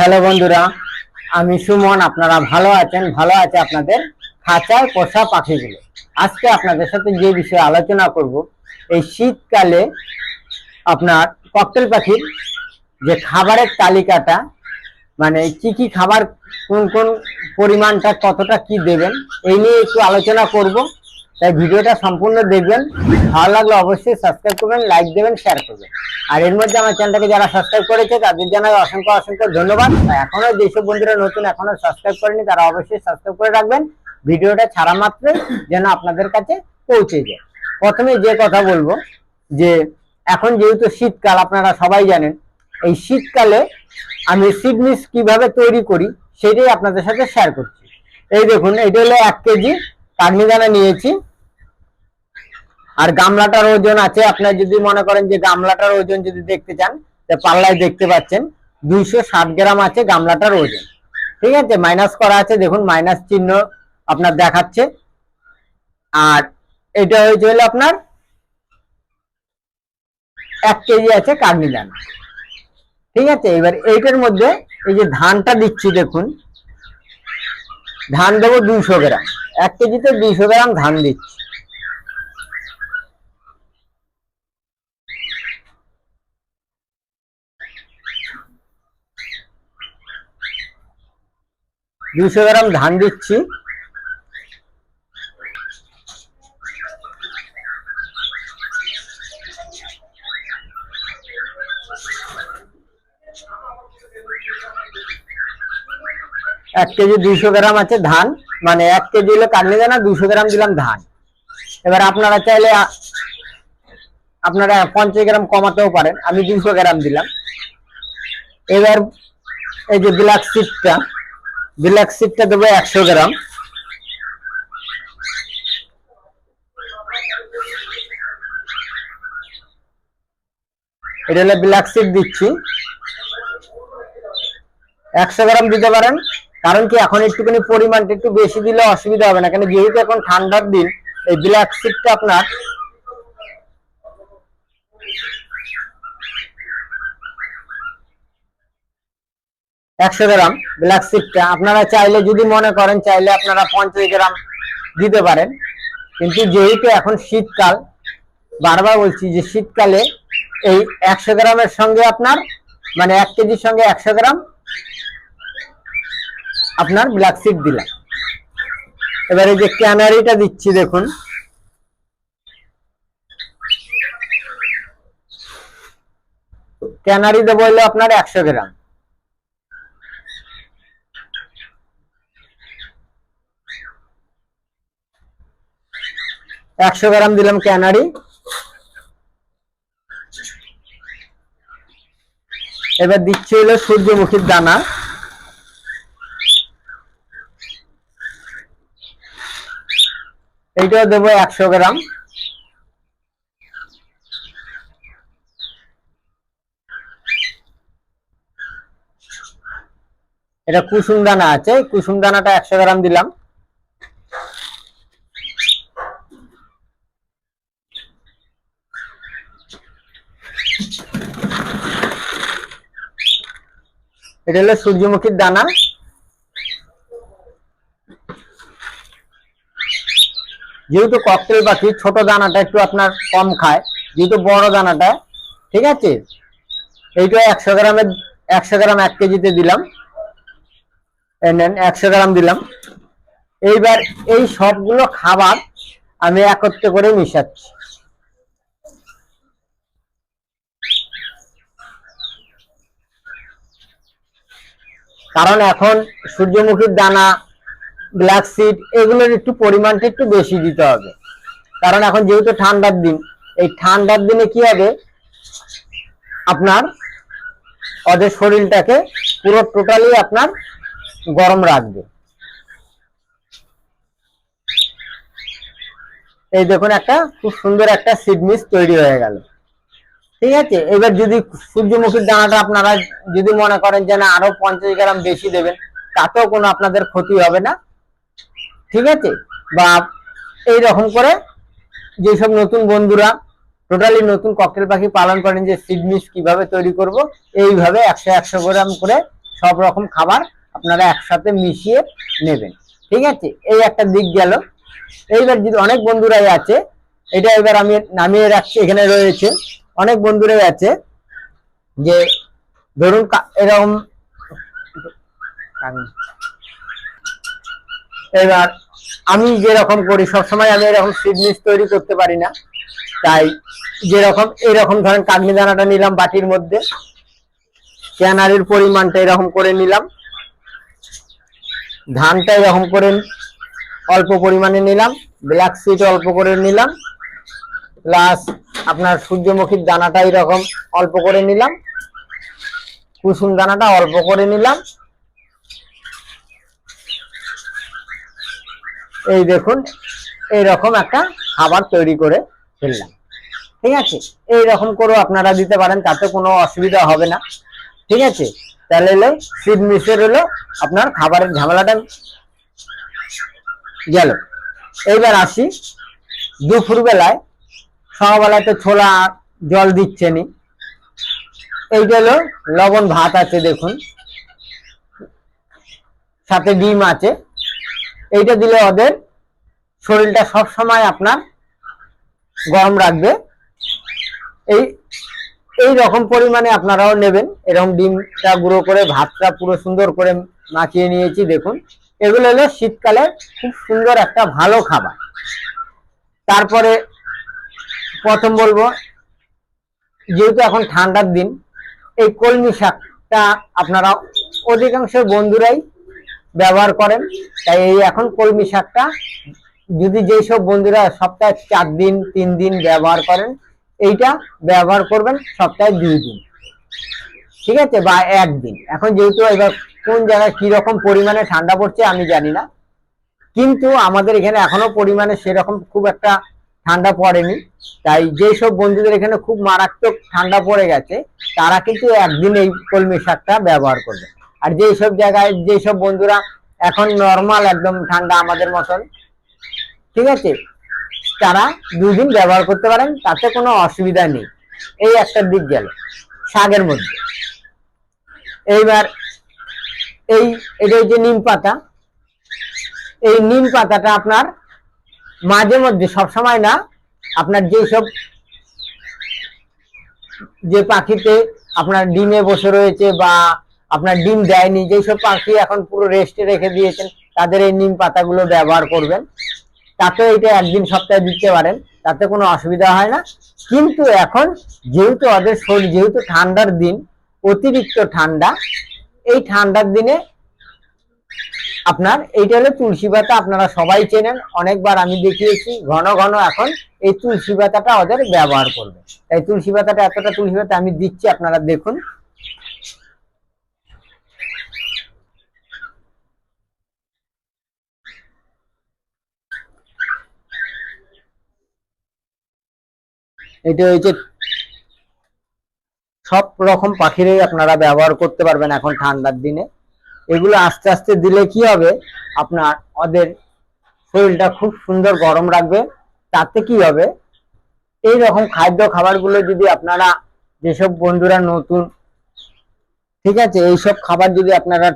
Hello বন্ধুরা, আমি সুমন, আপনারা ভালো আছেন? ভালো আছে আপনাদের খাঁচায় পোষা পাখিগুলো। আজকে আপনাদের সাথে যে বিষয়ে আলোচনা করব, এই শীতকালে আপনার ককটেল পাখির যে খাবারের তালিকাটা মানে কি কি খাবার, কোন কোন পরিমাণটা, কতটা কি দেবেন, এই নিয়ে একটু আলোচনা করব। তাই ভিডিওটা সম্পূর্ণ দেখবেন। ভালো লাগলে অবশ্যই সাবস্ক্রাইব করবেন লাইক দেবেন শেয়ার করবেন। আর এর মধ্যে আমার চ্যানেলটাকে যারা সাবস্ক্রাইব করেছে, তাদের জানাই অসংখ্য অসংখ্য ধন্যবাদ। এখনও যেসব বন্ধুরা নতুন, এখনও সাবস্ক্রাইব করেনি, তারা অবশ্যই সাবস্ক্রাইব করে রাখবেন। ভিডিওটা ছাড়া মাত্রই যেন আপনাদের কাছে পৌঁছে যায়। প্রথমে যে কথা বলব, যে এখন যেহেতু শীতকাল, আপনারা সবাই জানেন, এই শীতকালে আমি সিডমিস কীভাবে তৈরি করি, সেটাই আপনাদের সাথে শেয়ার করছি। এই দেখুন, এটা হলো এক কেজি কাগনিদানা নিয়েছি। আর গামলাটার ওজন আছে, আপনার যদি মনে করেন যে গামলাটার ওজন যদি দেখতে চান পাল্লায় দেখতে পাচ্ছেন, দুইশো ষাট গ্রাম আছে গামলাটার ওজন। ঠিক আছে? মাইনাস করা আছে, দেখুন, মাইনাস চিহ্ন আপনার দেখাচ্ছে। আর এটা হয়েছে হলো আপনার এক কেজি আছে কাগনি দানা ঠিক আছে? এবার এইটার মধ্যে এই যে ধানটা দিচ্ছি, দেখুন। ধান দেবো দুইশো গ্রাম। এক কেজিতে দুইশো গ্রাম ধান দিচ্ছি। দুইশো গ্রাম ধান দিচ্ছি। এক কেজি দুইশো গ্রাম আছে ধান। মানে এক কেজি হলো কাটলে দানা দুশো গ্রাম দিলাম ধান। এবার আপনারা চাইলে আপনারা পঞ্চাশ গ্রাম কমাতেও পারেন। আমি দুইশো গ্রাম দিলাম। এবার এই যে ব্ল্যাক সিটটা সিটটা দেবো একশো গ্রাম। এটা হলো ব্ল্যাক সিট দিচ্ছি। একশো গ্রাম দিতে পারেন। কারণ কি, এখন একটুখানি পরিমাণটা একটু বেশি দিলে অসুবিধা হবে না। কেন, যেহেতু এখন ঠান্ডার দিন, এই ব্ল্যাক সিটটা আপনার একশো গ্রাম ব্ল্যাক সিটটা আপনারা চাইলে যদি মনে করেন, চাইলে আপনারা পঞ্চাশ গ্রাম দিতে পারেন। কিন্তু যেহেতু এখন শীতকাল, বারবার বলছি যে শীতকালে এই একশো গ্রামের সঙ্গে আপনার মানে এক কেজির সঙ্গে একশো গ্রাম আপনার ব্ল্যাক সিড দিলাম। এবারে যে ক্যানারিটা দিচ্ছি, দেখুন। ক্যানারি দেবো হলো আপনার একশো গ্রাম। একশো গ্রাম দিলাম ক্যানারি। এবার দিচ্ছি হলো সূর্যমুখীর দানা। এইটাও দেবো একশো গ্রাম। এটা কুসুম দানা আছে, কুসুম দানাটা একশো গ্রাম দিলাম। এটা হলো সূর্যমুখীর দানা। যেহেতু ককটেল পাখি, ছোট দানাটা একটু আপনার কম খায়, যেহেতু বড় দানাটা, ঠিক আছে? এইটা একশো গ্রামের, একশো গ্রাম এক কেজিতে দিলাম। একশো গ্রাম দিলাম। এইবার এই সবগুলো খাবার আমি একত্রে করে মিশাচ্ছি। কারণ এখন সূর্যমুখীর দানা ব্ল্যাক সিড এগুলোর একটু পরিমাণটা একটু বেশি দিতে হবে। কারণ এখন যেহেতু ঠান্ডার দিন, এই ঠান্ডার দিনে কি হবে? আপনার ওদের শরীরটাকে পুরো টোটালি আপনার গরম রাখবে। এই দেখুন একটা খুব সুন্দর একটা সিডমিস তৈরি হয়ে গেল। ঠিক আছে? এবার যদি সূর্যমুখীর দানাটা আপনারা যদি মনে করেন যে না, আরও পঞ্চাশ গ্রাম বেশি দেবেন, তাতেও কোনো আপনাদের ক্ষতি হবে না। ঠিক আছে? বা এই রকম করে যেসব নতুন বন্ধুরা, টোটালি নতুন ককটেল পাখি পালন করেন যে সিড মিক্স কীভাবে তৈরি করব, এইভাবে একশো একশো গ্রাম করে সব রকম খাবার আপনারা একসাথে মিশিয়ে নেবেন। ঠিক আছে? এই একটা দিক গেল। এইবার যদি অনেক বন্ধুরাই আছে, এটা এবার আমি নামিয়ে রাখছি, এখানে রয়েছে। অনেক বন্ধুরাই আছে যে ধরুন এরকম এবার আমি যেরকম করি, সবসময় আমি এরকম সিড মিক্স তৈরি করতে পারি না। তাই যেরকম, এরকম ধরেন কাগনি দানাটা নিলাম বাটির মধ্যে ক্যানারির পরিমাণটা এরকম করে নিলাম, ধানটা এরকম করে অল্প পরিমাণে নিলাম ব্ল্যাক সিড অল্প করে নিলাম প্লাস আপনার সূর্যমুখীর দানাটা এরকম অল্প করে নিলাম। কুসুম দানাটা অল্প করে নিলাম। এই দেখুন, এইরকম একটা খাবার তৈরি করে ফেললাম। ঠিক আছে? এইরকম করেও আপনারা দিতে পারেন, তাতে কোনো অসুবিধা হবে না। ঠিক আছে? তাহলে হলো সিড মিক্সের হলো আপনার খাবারের ঝামেলাটা গেল। এইবার আসি দুপুর বেলায় সকালবেলায় তো ছোলা জল দিচ্ছেনি এইটা হলো লবণ ভাত আছে দেখুন। সাথে ডিম আছে। এইটা দিলে ওদের শরীরটা সব সময় আপনার গরম রাখবে। এই এই রকম পরিমাণে আপনারাও নেবেন। এরকম ডিমটা গুঁড়ো করে, ভাতটা পুরো সুন্দর করে মাখিয়ে নিয়েছি দেখুন। এগুলো হলো শীতকালে খুব সুন্দর একটা ভালো খাবার। তারপরে প্রথম বলব, যেহেতু এখন ঠান্ডার দিন, এই কলমি শাকটা আপনারা অধিকাংশ বন্ধুরাই ব্যবহার করেন। তাই এই এখন কলমি শাকটা যদি যেই সব বন্ধুরা সপ্তাহে চার দিন, তিন দিন ব্যবহার করেন, এইটা ব্যবহার করবেন সপ্তাহে দুই দিন। ঠিক আছে? বা একদিন এখন যেহেতু এবার কোন জায়গায় কীরকম পরিমাণে ঠান্ডা পড়ছে আমি জানি না। কিন্তু আমাদের এখানে এখনও পরিমাণে সেরকম খুব একটা ঠান্ডা পড়েনি। তাই যেই সব বন্ধুদের এখানে খুব মারাত্মক ঠান্ডা পড়ে গেছে, তারা কিন্তু একদিন এই কলমি শাকটা ব্যবহার করবে। আর যেই সব জায়গায় যেই সব বন্ধুরা এখন নর্মাল একদম ঠান্ডা আমাদের মতন, ঠিক আছে? তারা দুই দিন ব্যবহার করতে পারেন, তাতে কোনো অসুবিধা নেই। এই একটা দিক গেল, শাকের মধ্যে। এইবার এই, এটা যে নিম পাতা। এই নিম পাতাটা আপনার মাঝে মধ্যে সব সময় না, আপনার যেই সব যে পাখিতে আপনার ডিমে বসে রয়েছে বা আপনার ডিম দেয়নি, যেসব পাখি এখন পুরো রেস্টে রেখে দিয়েছেন, তাদের এই নিম পাতাগুলো ব্যবহার করবেন। তাতে এটা একদিন সপ্তাহে দিতে পারেন, তাতে কোনো অসুবিধা হয় না। কিন্তু এখন যেহেতু ওদের শরীর, যেহেতু ঠান্ডার দিন, অতিরিক্ত ঠান্ডা, এই ঠান্ডার দিনে আপনার, এইটা হলো তুলসী পাতা, আপনারা সবাই চেনেন, অনেকবার আমি দেখিয়েছি, ঘন ঘন এখন এই তুলসী পাতাটা ওদের ব্যবহার করবে। তাই তুলসী পাতাটা এতটা তুলসী পাতা আমি দিচ্ছি, আপনারা দেখুন। এটা হচ্ছে সব রকম পাখিরই আপনারা ব্যবহার করতে পারবেন এখন ঠান্ডার দিনে। এগুলো আস্তে আস্তে দিলে কি হবে? আপনার ওদের শরীরটা খুব সুন্দর গরম রাখবে। তাতে কি হবে? এই রকম খাদ্য খাবারগুলো যদি আপনারা, যেসব বন্ধুরা নতুন, ঠিক আছে, এইসব খাবার যদি আপনারা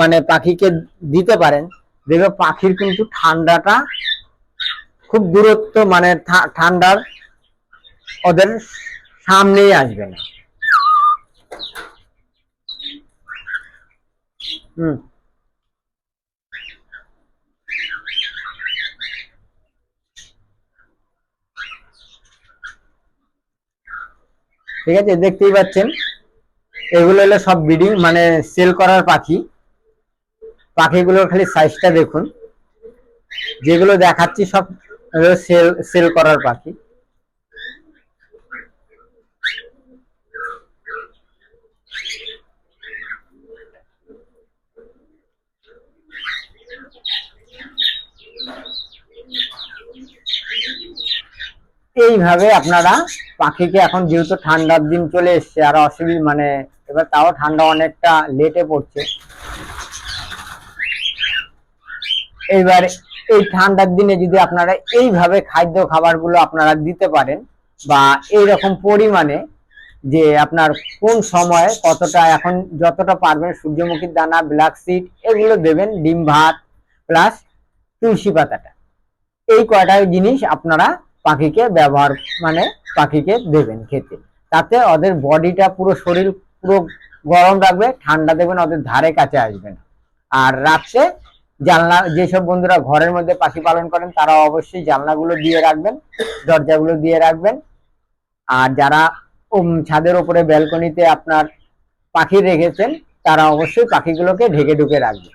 মানে পাখিকে দিতে পারেন, দেখবে পাখির কিন্তু ঠান্ডাটা খুব দূরত্ব মানে ঠান্ডার ওদের সামনেই আসবে না। হুম। ঠিক আছে, দেখতেই পাচ্ছেন। এগুলো হলো সব ব্রিডিং মানে সেল করার পাখি। পাখিগুলোর খালি সাইজটা দেখুন। যেগুলো দেখাচ্ছি সব সেল সেল করার পাখি। এইভাবে আপনারা পাখিকে এখন যেহেতু ঠান্ডার দিন চলে এসছে, আর অসুবিধা মানে এবার তাও ঠান্ডা অনেকটা লেটে পড়ছে। এইবার এই ঠান্ডার দিনে যদি আপনারা এইভাবে খাদ্য খাবারগুলো আপনারা দিতে পারেন, বা এই রকম পরিমাণে যে আপনার কোন সময়ে কতটা এখন যতটা পারবেন সূর্যমুখীর দানা ব্ল্যাক সিড এগুলো দেবেন, ডিম ভাত প্লাস তুলসী পাতাটা। এই কয়টা জিনিস আপনারা পাখিকে ব্যবহার মানে পাখিকে দেবেন খেতে। তাতে ওদের বডিটা পুরো শরীর পুরো গরম রাখবে, ঠান্ডা দেবেন ওদের ধারে কাছে আসবে না। আর রাত্রে জানলা, যেসব বন্ধুরা ঘরের মধ্যে পাখি পালন করেন, তারা অবশ্যই জানলাগুলো দিয়ে রাখবেন, দরজাগুলো দিয়ে রাখবেন। আর যারা ছাদের উপরে ব্যালকনিতে আপনার পাখি রেখেছেন, তারা অবশ্যই পাখিগুলোকে ঢেকে ঢুকে রাখবেন।